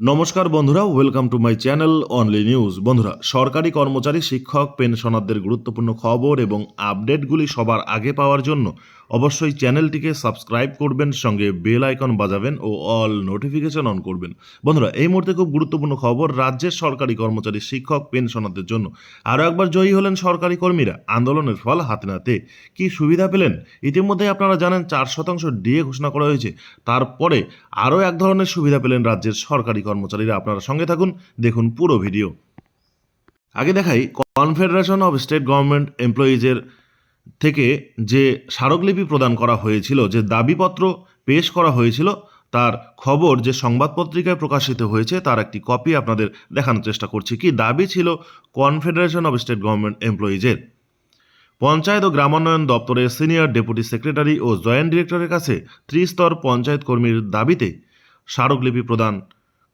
নমস্কার বন্ধুরা welcome to my channel only news বন্ধুরা, সরকারি কর্মচারী, শিক্ষক, পেনশনারদের গুরুত্বপূর্ণ খবর এবং আপডেটগুলি সবার আগে পাওয়ার জন্য অবশ্যই চ্যানেলটিকে সাবস্ক্রাইব করবেন, সঙ্গে বেল আইকন বাজাবেন ও অল নোটিফিকেশন অন করবেন। বন্ধুরা, এই মুহূর্তে খুব গুরুত্বপূর্ণ খবর, রাজ্যের সরকারি কর্মচারী, শিক্ষক, পেনশনারদের জন্য। আরও একবার জয়ী হলেন সরকারি কর্মীরা। আন্দোলনের ফল হাতে নাতে কি সুবিধা পেলেন? ইতিমধ্যে আপনারা জানেন, চার শতাংশ ডিএ ঘোষণা করা হয়েছে। তারপরে আরও এক ধরনের সুবিধা পেলেন রাজ্যের সরকারি কর্মচারীরা আপনারা সঙ্গে থাকুন, দেখুন পুরো ভিডিও। আগে দেখাই কনফেডারেশন অফ স্টেট গভর্নমেন্ট এমপ্লয়িজের থেকে যে স্মারকলিপি প্রদান করা হয়েছিল, যে দাবিপত্র পেশ করা হয়েছিল, তার খবর যে সংবাদ পত্রিকায় প্রকাশিত হয়েছে, তার একটি কপি আপনাদের দেখানোর চেষ্টা করছি। কি দাবি ছিল কনফেডারেশন অফ স্টেট গভর্নমেন্ট এমপ্লয়িজের পঞ্চায়েত ও গ্রামোন্নয়ন দপ্তরের সিনিয়র ডেপুটি সেক্রেটারি ও জয়েন্ট ডিরেক্টরের কাছে ত্রিস্তর পঞ্চায়েত কর্মীর দাবিতে স্মারকলিপি প্রদান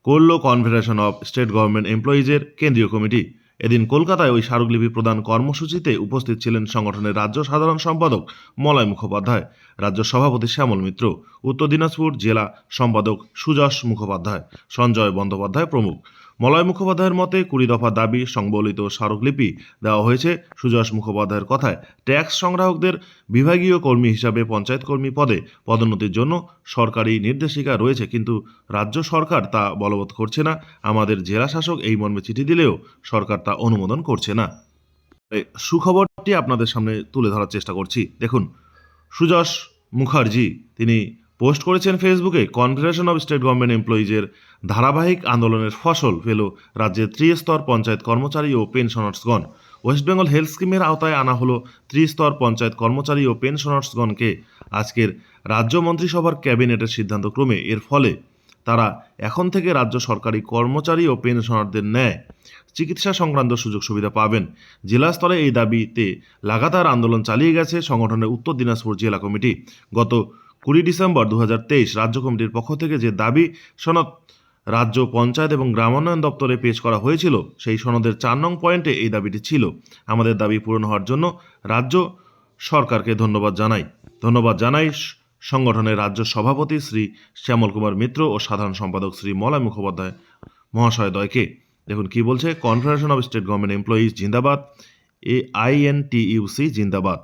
করল কনফেডারেশন অব স্টেট গভর্নমেন্ট এমপ্লয়িজের কেন্দ্রীয় কমিটি। এদিন কলকাতায় ওই স্মারকলিপি প্রদান কর্মসূচিতে উপস্থিত ছিলেন সংগঠনের রাজ্য সাধারণ সম্পাদক মলয় মুখোপাধ্যায়, রাজ্য সভাপতি শ্যামল মিত্র, উত্তর দিনাজপুর জেলা সম্পাদক সুজস মুখোপাধ্যায়, সঞ্জয় বন্দ্যোপাধ্যায় প্রমুখ। মলয় মুখোপাধ্যায়ের মতে কুড়ি দফা দাবি সংবলিত স্মারকলিপি দেওয়া হয়েছে সুযশ মুখোপাধ্যায়ের কথায়। ট্যাক্স সংগ্রাহকদের বিভাগীয় কর্মী হিসাবে পঞ্চায়েত কর্মী পদে পদোন্নতির জন্য সরকারি নির্দেশিকা রয়েছে, কিন্তু রাজ্য সরকার তা বলবৎ করছে না। আমাদের জেলা শাসক এই মর্মে চিঠি দিলেও সরকার তা অনুমোদন করছে না। সুখবরটি আপনাদের সামনে তুলে ধরার চেষ্টা করছি। দেখুন সুযশ মুখার্জি, তিনি পোস্ট করেছেন ফেসবুকে কনফেডারেশন অব স্টেট গভর্নমেন্ট এমপ্লয়িজের ধারাবাহিক আন্দোলনের ফসল পেল রাজ্যের ত্রিস্তর পঞ্চায়েত কর্মচারী ও পেনশনার্সগণ। ওয়েস্ট বেঙ্গল হেলথ স্কিমের আওতায় আনা হলো ত্রিস্তর পঞ্চায়েত কর্মচারী ও পেনশনার্সগণকে। আজকের রাজ্য মন্ত্রিসভার ক্যাবিনেটের সিদ্ধান্ত ক্রমে এর ফলে তারা এখন থেকে রাজ্য সরকারি কর্মচারী ও পেনশনারদের ন্যায় চিকিৎসা সংক্রান্ত সুযোগ সুবিধা পাবেন। জেলা স্তরে এই দাবিতে লাগাতার আন্দোলন চালিয়ে গেছে সংগঠনের উত্তর দিনাজপুর জেলা কমিটি। গত কুড়ি ডিসেম্বর দু হাজার তেইশ রাজ্য কমিটির পক্ষ থেকে যে দাবি সনদ রাজ্য পঞ্চায়েত এবং গ্রামোন্নয়ন দপ্তরে পেশ করা হয়েছিল, সেই সনদের চার নং পয়েন্টে এই দাবিটি ছিল। আমাদের দাবি পূরণ হওয়ার জন্য রাজ্য সরকারকে ধন্যবাদ জানাই। ধন্যবাদ জানাই সংগঠনের রাজ্য সভাপতি শ্রী শ্যামল কুমার মিত্র ও সাধারণ সম্পাদক শ্রী মলয় মুখোপাধ্যায় মহাশয়দ্বয়কে দেখুন কি বলছে confederation of state government employees জিন্দাবাদ এ আইএনটিইউসি জিন্দাবাদ।